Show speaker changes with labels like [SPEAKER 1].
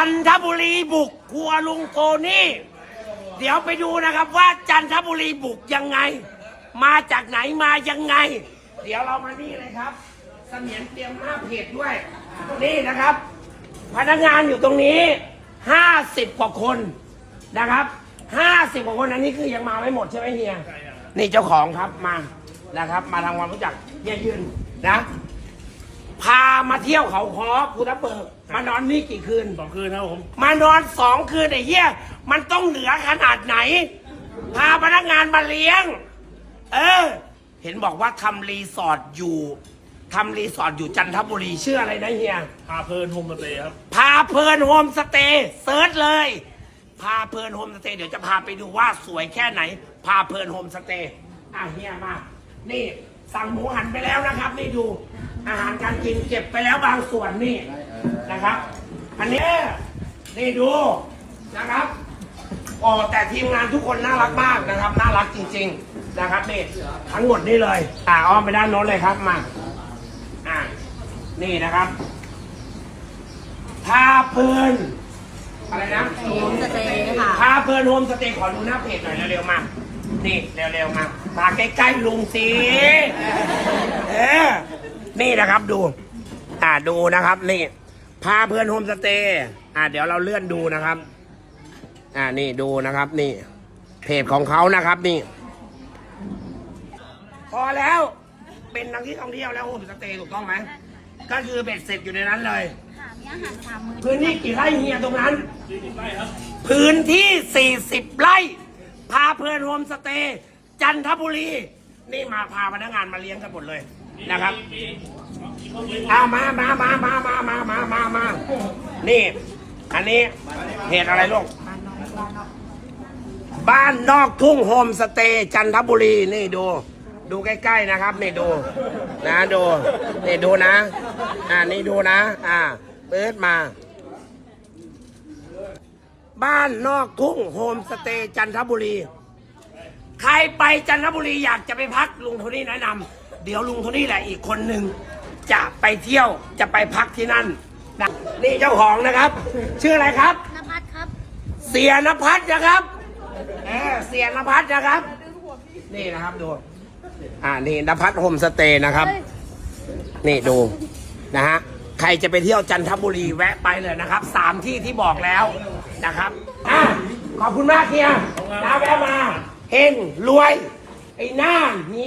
[SPEAKER 1] จันทบุรีบุกครัวลุงโทนี่ เดี๋ยวไปดูนะครับว่าจันทบุรีบุกยังไง มาจากไหนมายังไง เดี๋ยวเรามานี่เลยครับเสมียนเตรียมหน้าเพจด้วย นี่นะครับ พนักงานอยู่ตรงนี้ห้าสิบกว่าคนนะครับห้าสิบกว่าคนอันนี้คือยังมาไม่หมดใช่ไหมเฮีย นี่เจ้าของครับมานะครับ มาทำความรู้จักเฮียยืนนะ พามาเที่ยวเขาคอภูทับเบิกมานอนนี่กี่คืน
[SPEAKER 2] สองคืนครับผม
[SPEAKER 1] มานอนสองคืนไอ้เหี้ยมันต้องเหนือขนาดไหน พาพนักงานมาเลี้ยง เออ เห็นบอกว่าทำรีสอร์ทอยู่ทำรีสอร์ทอยู่จันทบุรีชื่ออะไรนะเฮีย
[SPEAKER 2] พาเพลินโฮมสเตย์ครับ
[SPEAKER 1] พาเพลินโฮมสเตย์เซิร์ชเลย พาเพลินโฮมสเตย์เดี๋ยวจะพาไปดูว่าสวยแค่ไหน พาเพลินโฮมสเตย์อะเฮียมา นี่สั่งหมูหันไปแล้วนะครับ นี่ดู อาหารการกินเก็บไปแล้วบางส่วนนี่นะครับ อันนี้นี่ดูนะครับโอ้แต่ทีมงานทุกคนน่ารักมากนะครับ น่ารักจริง ๆนะครับนี่ทั้งหมดนี่เลยอ่าอ้อมไปด้านโน้นเลยครับมาอ่านี่นะครับพาเพลินอะไรนะ
[SPEAKER 3] โฮมสเตย์ค่ะ
[SPEAKER 1] พาเพลินโฮมสเตย์ขอดูหน้าเพจหน่อยเร็วๆมานี่เร็วๆมามาใกล้ๆลุงสิเออ นี่นะครับดู อ่าดูนะครับ นี่ พาเพลินโฮมสเตย์อ่าเดี๋ยวเราเลื่อนดูนะครับ อ่านี่ดูนะครับ นี่ เพจของเขานะครับ นี่ พอแล้ว เป็นนักที่ท่องเที่ยวแล้วโฮมสเตย์ถูกต้องไหมก็คือเบ็ดเสร็จอยู่ในนั้นเลย
[SPEAKER 3] ค่ะมีอาหารสามมื้อ
[SPEAKER 1] พื้นที่กี่ไร่เฮียตรงนั้น พื้นที่ 40 ไร่ พาเพลินโฮมสเตย์จันทบุรี นี่มาพาพนักงานมาเลี้ยงกันหมดเลย นะครับเอามามามามามามามามามานี่ อันนี้เหตุอะไรลูกบ้านนอกทุ่งโฮมสเตย์จันทบุรีนี่ดู ดูใกล้ๆนะครับ นี่ดู นะดูนี่ดูนะ อ่านี่ดูนะ อ่าเปิดมา บ้านนอกทุ่งโฮมสเตย์จันทบุรี ใครไปจันทบุรีอยากจะไปพักลุงโทนี่แนะนำ เดี๋ยวลุงโทนี่แหละอีกคนหนึ่งจะไปเที่ยวจะไปพักที่นั่นนะนี่เจ้าของนะครับ ชื่ออะไรครับ
[SPEAKER 3] นภัสครับ
[SPEAKER 1] เสียนพัฒน์นะครับเออเสียนพัฒน์นะครับ นี่นะครับดู อ่านี่นภัฒน์โฮมสเตย์นะครับ นี่ดูนะฮะใครจะไปเที่ยวจันทบุรีแวะไปเลยนะครับสามที่ที่บอกแล้วนะครับอะขอบคุณมากเฮียนะแวะมา เฮงรวย ไอ้หน้าหนี